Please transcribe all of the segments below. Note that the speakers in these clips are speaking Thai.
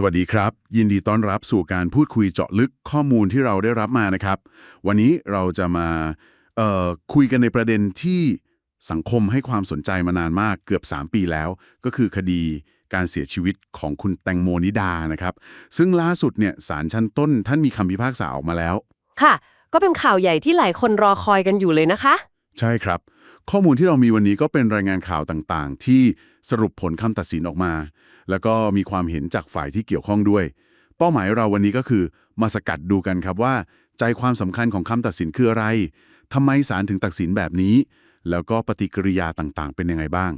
สวัสดีครับ ยินดีต้อนรับสู่การพูดคุยเจาะลึกข้อมูลที่เราได้รับมานะครับ วันนี้เราจะมาคุยกันในประเด็นที่สังคมให้ความสนใจมานานมากเกือบ 3 ปีแล้ว ก็คือคดีการเสียชีวิตของคุณแตงโมนิดานะครับ ซึ่งล่าสุดเนี่ยศาลชั้นต้นท่านมีคำพิพากษาออกมาแล้ว ค่ะ ก็เป็นข่าวใหญ่ที่หลายคนรอคอยกันอยู่เลยนะคะ ใช่ครับ ข้อมูลที่เรามีวันนี้ก็เป็นรายงานข่าวต่างๆ ที่สรุปผลคำตัดสินออกมา แล้วก็มีความเห็นจากฝ่ายที่เกี่ยวข้องด้วย เป้าหมายเราวันนี้ก็คือ มาสกัดดูกันครับว่า ใจความสำคัญของคำตัดสินคืออะไรทำไมศาลถึงตัดสินแบบนี้ แล้วก็ปฏิกิริยาต่างๆ เป็นยังไงบ้าง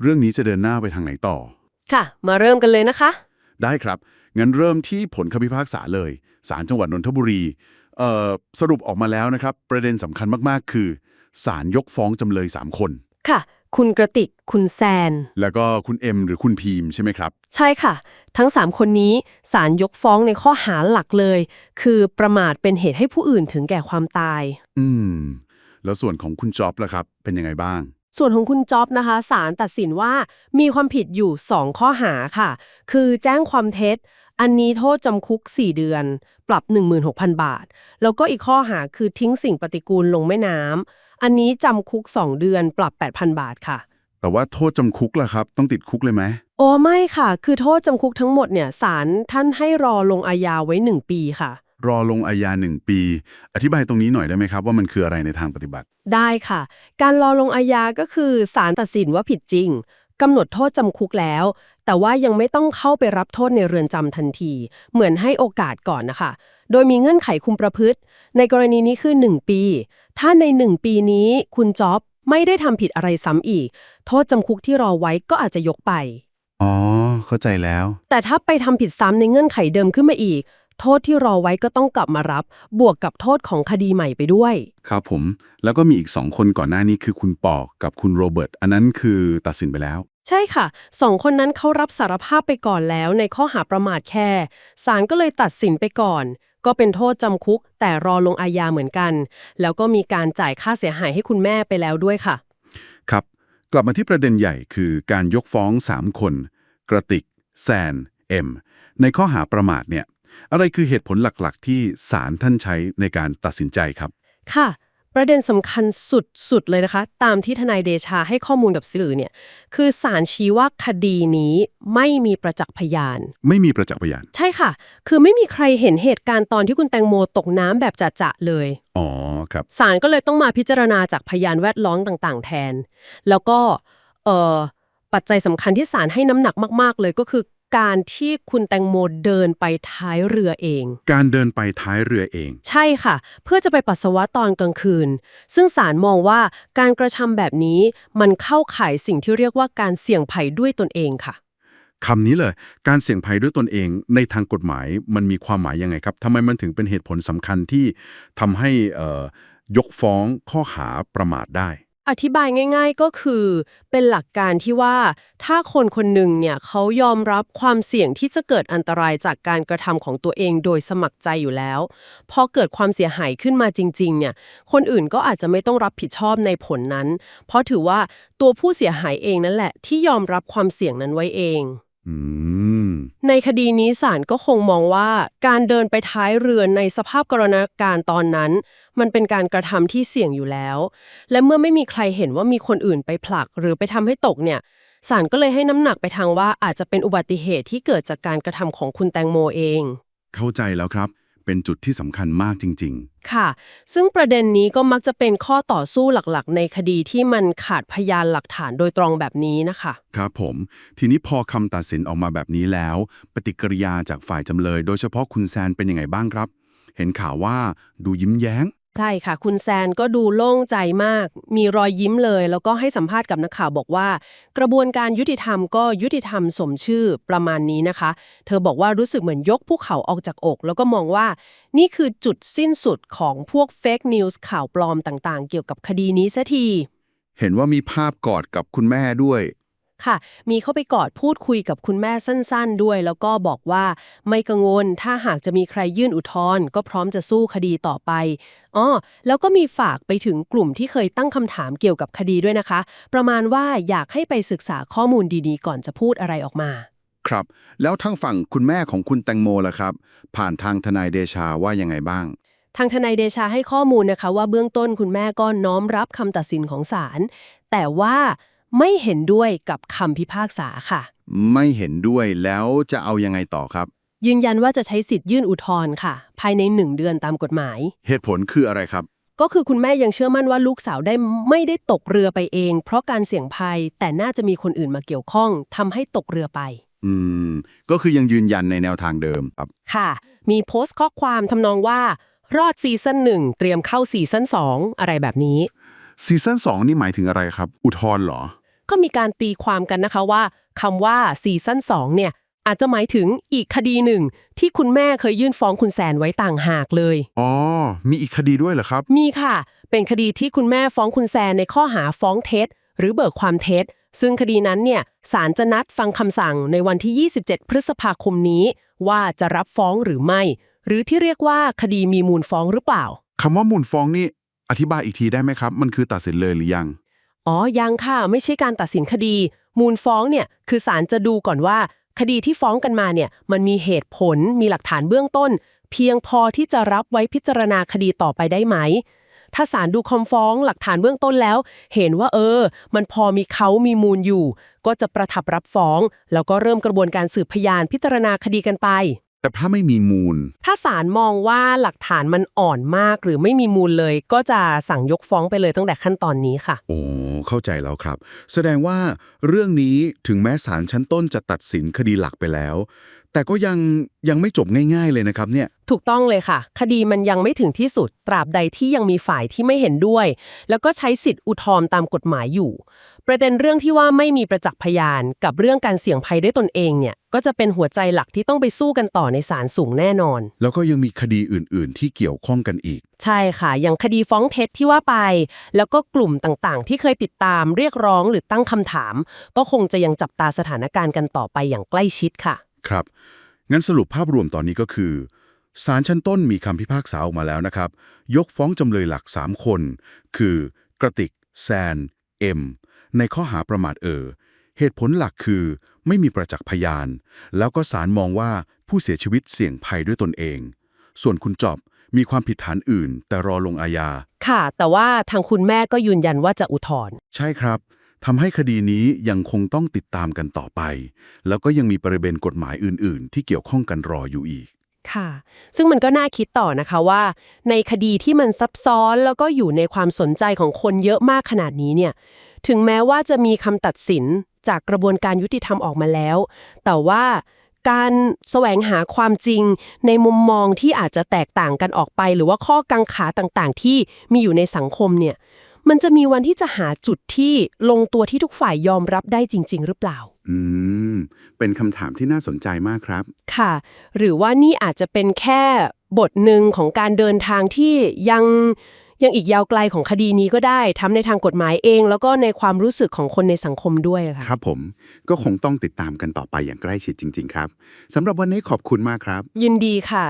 เรื่องนี้จะเดินหน้าไปทางไหนต่อ ค่ะ มาเริ่มกันเลยนะคะ ได้ครับ งั้นเริ่มที่ผลคำพิพากษาเลยศาลจังหวัดนนทบุรี เอ่อ สรุปออกมาแล้วนะครับ ประเด็นสำคัญมากๆ คือ ศาลยกฟ้องจำเลย 3 คน ค่ะ คุณกระติก คุณแซน แล้วก็คุณเอ็มหรือคุณพีมใช่ไหมครับ ใช่ค่ะ ทั้ง 3 คนนี้ศาลยกฟ้องในข้อหาหลักเลย คือประมาทเป็นเหตุให้ผู้อื่นถึงแก่ความตาย อืม แล้วส่วนของคุณจ๊อบล่ะครับ เป็นยังไงบ้าง ส่วนของคุณจ๊อบนะคะศาลตัดสินว่ามีความผิดอยู่ 2 ข้อหาค่ะ คือแจ้งความเท็จ อันนี้โทษจำคุก 4 เดือน ปรับ 16,000 บาท แล้วก็อีกข้อหาคือทิ้งสิ่งปฏิกูลลงแม่น้ำอันนี้จำคุก 2 เดือน ปรับ 8,000 บาทค่ะ แต่ว่าโทษจำคุกล่ะครับ ต้องติดคุกเลยไหมโอ้ไม่ค่ะ คือโทษจำคุกทั้งหมดเนี่ยศาลท่านให้รอลงอาญาไว้ 1 ปีค่ะ รอลงอาญาหนึ่งปี อธิบายตรงนี้หน่อยได้ไหมครับ ว่ามันคืออะไรในทางปฏิบัติ ได้ค่ะ การรอลงอาญาก็คือศาลตัดสินว่าผิดจริงกำหนดโทษจำคุกแล้ว แต่ว่ายังไม่ต้องเข้าไปรับโทษในเรือนจำทันที เหมือนให้โอกาสก่อนนะคะ โดยมีเงื่อนไขคุมประพฤติ ในกรณีนี้คือ 1 ปี ถ้าใน 1 ปีนี้คุณจ๊อบไม่ได้ทำผิดอะไรซ้ำอีก โทษจำคุกที่รอไว้ก็อาจจะยกไป อ๋อ เข้าใจแล้ว แต่ถ้าไปทำผิดซ้ำในเงื่อนไขเดิมขึ้นมาอีก โทษที่รอไว้ก็ต้องกลับมารับ บวกกับโทษของคดีใหม่ไปด้วย ครับผม แล้วก็มีอีกสองคนก่อนหน้านี้คือคุณปอกกับคุณโรเบิร์ต อันนั้นคือตัดสินไปแล้ว ใช่ค่ะสองคนนั้นเขารับสารภาพไปก่อนแล้วในข้อหาประมาทแค่ศาลก็เลยตัดสินไปก่อน ก็เป็นโทษจำคุก แต่รอลงอาญาเหมือนกัน แล้วก็มีการจ่ายค่าเสียหายให้คุณแม่ไปแล้วด้วยค่ะ ครับ กลับมาที่ประเด็นใหญ่คือการยกฟ้อง 3 คน กระติก แซน เอ็ม ในข้อหาประมาทเนี่ย อะไรคือเหตุผลหลักๆ ที่ศาลท่านใช้ในการตัดสินใจครับ ค่ะ ประเด็นสำคัญสุด ๆ เลยนะคะ ตามที่ทนายเดชาให้ข้อมูลกับสื่อเนี่ย คือศาลชี้ว่าคดีนี้ไม่มีประจักษ์พยาน ไม่มีประจักษ์พยาน ใช่ค่ะ คือไม่มีใครเห็นเหตุการณ์ตอนที่คุณแตงโมตกน้ำแบบจะๆเลย อ๋อครับศาลก็เลยต้องมาพิจารณาจากพยานแวดล้อมต่าง ๆ แทน แล้วก็เอ่อปัจจัยสำคัญที่ศาลให้น้ำหนักมาก ๆ เลยก็คือ การที่คุณแตงโมเดินไปท้ายเรือเอง การเดินไปท้ายเรือเอง ใช่ค่ะ เพื่อจะไปปัสสาวะตอนกลางคืน ซึ่งศาลมองว่าการกระทำแบบนี้มันเข้าข่ายสิ่งที่เรียกว่าการเสี่ยงภัยด้วยตนเองค่ะคำนี้เลย การเสี่ยงภัยด้วยตนเองในทางกฎหมายมันมีความหมายยังไงครับทำไมมันถึงเป็นเหตุผลสำคัญที่ทำให้เอ่อยกฟ้องข้อหาประมาทได้ อธิบายง่าย ๆก็คือ เป็นหลักการที่ว่า ถ้าคนคนหนึ่งเนี่ยเขายอมรับความเสี่ยงที่จะเกิดอันตรายจากการกระทำของตัวเองโดยสมัครใจอยู่แล้ว พอเกิดความเสียหายขึ้นมาจริงๆเนี่ยคนอื่นก็อาจจะไม่ต้องรับผิดชอบในผลนั้น เพราะถือว่าตัวผู้เสียหายเองนั่นแหละที่ยอมรับความเสี่ยงนั้นไว้เอง อืม ในคดีนี้ศาลก็คงมองว่าการเดินไปท้ายเรือในสภาพกรณาการตอนนั้น มันเป็นการกระทำที่เสี่ยงอยู่แล้ว และเมื่อไม่มีใครเห็นว่ามีคนอื่นไปผลักหรือไปทำให้ตกเนี่ยศาลก็เลยให้น้ำหนักไปทางว่าอาจจะเป็นอุบัติเหตุที่เกิดจากการกระทำของคุณแตงโมเอง เข้าใจแล้วครับ เป็นจุดที่สำคัญมากจริงค่ะ ซึ่งประเด็นนี้ก็มักจะเป็นข้อต่อสู้หลักๆ ในคดีที่มันขาดพยานหลักฐานโดยตรงแบบนี้นะคะๆครับผม ทีนี้พอคำตัดสินออกมาแบบนี้แล้ว ปฏิกิริยาจากฝ่ายจำเลย โดยเฉพาะคุณแซนเป็นยังไงบ้างครับ เห็นข่าวว่าดูยิ้มแย้ง ใช่ค่ะ คุณแซนก็ดูโล่งใจมาก มีรอยยิ้มเลย แล้วก็ให้สัมภาษณ์กับนักข่าวบอกว่า กระบวนการยุติธรรมก็ยุติธรรมสมชื่อประมาณนี้นะคะ เธอบอกว่ารู้สึกเหมือนยกภูเขาออกจากอก แล้วก็มองว่า นี่คือจุดสิ้นสุดของพวกเฟกนิวส์ข่าวปลอมต่างๆ เกี่ยวกับคดีนี้ซะที เห็นว่ามีภาพกอดกับคุณแม่ด้วย ค่ะ มีเข้าไปกอดพูดคุยกับคุณแม่สั้นๆ ด้วย แล้วก็บอกว่าไม่กังวล ถ้าหากจะมีใครยื่นอุทธรณ์ก็พร้อมจะสู้คดีต่อไปอ้อแล้วก็มีฝากไปถึงกลุ่มที่เคยตั้งคำถามเกี่ยวกับคดีด้วยนะคะ ประมาณว่าอยากให้ไปศึกษาข้อมูลดีๆ ก่อนจะพูดอะไรออกมา ครับ แล้วทางฝั่งคุณแม่ของคุณแตงโมล่ะครับ ผ่านทางทนายเดชาว่ายังไงบ้างทางทนายเดชาให้ข้อมูลนะคะว่าเบื้องต้นคุณแม่ก็น้อมรับคำตัดสินของศาลแต่ว่า ไม่เห็นด้วยกับคำพิพากษาค่ะ ไม่เห็นด้วยแล้วจะเอายังไงต่อครับ ยืนยันว่าจะใช้สิทธิ์ยื่นอุทธรณ์ค่ะ ภายในหนึ่งเดือนตามกฎหมาย เหตุผลคืออะไรครับ ก็คือคุณแม่ยังเชื่อมั่นว่าลูกสาวได้ไม่ได้ตกเรือไปเอง เพราะการเสี่ยงภัยแต่น่าจะมีคนอื่นมาเกี่ยวข้องทำให้ตกเรือไป อืม ก็คือยังยืนยันในแนวทางเดิมครับ ค่ะ มีโพสต์ข้อความทำนองว่า รอดซีซั่นหนึ่งเตรียมเข้าซีซั่นสองอะไรแบบนี้ซีซั่น2นี่หมายถึงอะไรครับ อุทธรณ์เหรอ ก็มีการตีความกันนะคะว่าคำว่าซีซั่น2เนี่ยอาจจะหมายถึงอีกคดีหนึ่ง ที่คุณแม่เคยยื่นฟ้องคุณแซนไว้ต่างหากเลย อ๋อ มีอีกคดีด้วยเหรอครับ มีค่ะ เป็นคดีที่คุณแม่ฟ้องคุณแซนในข้อหาฟ้องเท็จ หรือเบิกความเท็จ ซึ่งคดีนั้นเนี่ยศาลจะนัดฟังคำสั่งในวันที่ 27 พฤษภาคมนี้ ว่าจะรับฟ้องหรือไม่ หรือที่เรียกว่าคดีมีมูลฟ้องหรือเปล่าคำว่ามูลฟ้องนี่อธิบายอีกทีได้ไหมครับ มันคือตัดสินเลยหรือยัง อ๋อ ยังค่ะ ไม่ใช่การตัดสินคดี มูลฟ้องเนี่ย คือศาลจะดูก่อนว่า คดีที่ฟ้องกันมาเนี่ย มันมีเหตุผล มีหลักฐานเบื้องต้น เพียงพอที่จะรับไว้พิจารณาคดีต่อไปได้ไหม ถ้าศาลดูคำฟ้องหลักฐานเบื้องต้นแล้ว เห็นว่าเออ มันพอมีเขามีมูลอยู่ ก็จะประทับรับฟ้อง แล้วก็เริ่มกระบวนการสืบพยานพิจารณาคดีกันไป แต่ถ้าไม่มีมูล ถ้าศาลมองว่าหลักฐานมันอ่อนมากหรือไม่มีมูลเลย ก็จะสั่งยกฟ้องไปเลยตั้งแต่ขั้นตอนนี้ค่ะ โอ้เข้าใจแล้วครับ แสดงว่าเรื่องนี้ถึงแม้ศาลชั้นต้นจะตัดสินคดีหลักไปแล้ว แต่ก็ยังยังไม่จบง่าย ๆ เลยนะครับเนี่ย ถูกต้องเลยค่ะ คดีมันยังไม่ถึงที่สุด ตราบใดที่ยังมีฝ่ายที่ไม่เห็นด้วย แล้วก็ใช้สิทธิ์อุทธรณ์ตามกฎหมายอยู่ ประเด็นเรื่องที่ว่าไม่มีประจักษ์พยาน กับเรื่องการเสี่ยงภัยด้วยตนเองเนี่ยก็จะเป็นหัวใจหลักที่ต้องไปสู้กันต่อในศาลสูงแน่นอน แล้วก็ยังมีคดีอื่น ๆ ที่เกี่ยวข้องกันอีก ใช่ค่ะ อย่างคดีฟ้องเท็จที่ว่าไป แล้วก็กลุ่มต่างๆ ที่เคยติดตามเรียกร้องหรือตั้งคำถาม ก็คงจะยังจับตาสถานการณ์กันต่อไปอย่างใกล้ชิดค่ะ ครับ งั้นสรุปภาพรวมตอนนี้ก็คือศาลชั้นต้นมีคำพิพากษาออกมาแล้วนะครับ ยกฟ้องจำเลยหลัก 3 คน คือกระติก แซน เอ็ม ในข้อหาประมาทเออ เหตุผลหลักคือไม่มีประจักษ์พยาน แล้วก็ศาลมองว่าผู้เสียชีวิตเสี่ยงภัยด้วยตนเอง ส่วนคุณจอบมีความผิดฐานอื่น แต่รอลงอาญา ค่ะ แต่ว่าทางคุณแม่ก็ยืนยันว่าจะอุทธรณ์ ใช่ครับ ทำให้คดีนี้ยังคงต้องติดตามกันต่อไป แล้วก็ยังมีประเด็นกฎหมายอื่น ๆ ที่เกี่ยวข้องกันรออยู่อีก ค่ะ ซึ่งมันก็น่าคิดต่อนะคะว่า ในคดีที่มันซับซ้อนแล้วก็อยู่ในความสนใจของคนเยอะมากขนาดนี้เนี่ย ถึงแม้ว่าจะมีคำตัดสินจากกระบวนการยุติธรรมออกมาแล้ว แต่ว่าการแสวงหาความจริงในมุมมองที่อาจจะแตกต่างกันออกไป หรือว่าข้อกังขาต่างๆ ที่มีอยู่ในสังคมเนี่ย มันจะมีวันที่จะหาจุดที่ลงตัวที่ทุกฝ่ายยอมรับได้จริง ๆ หรือเปล่า อืม เป็นคำถามที่น่าสนใจมากครับ ค่ะ หรือว่านี่อาจจะเป็นแค่บทหนึ่งของการเดินทางที่ยังยังอีกยาวไกลของคดีนี้ก็ได้ทั้งในทางกฎหมายเอง แล้วก็ในความรู้สึกของคนในสังคมด้วยค่ะครับผมก็คงต้องติดตามกันต่อไปอย่างใกล้ชิดจริง ๆ ครับสำหรับวันนี้ขอบคุณมากครับ ยินดีค่ะ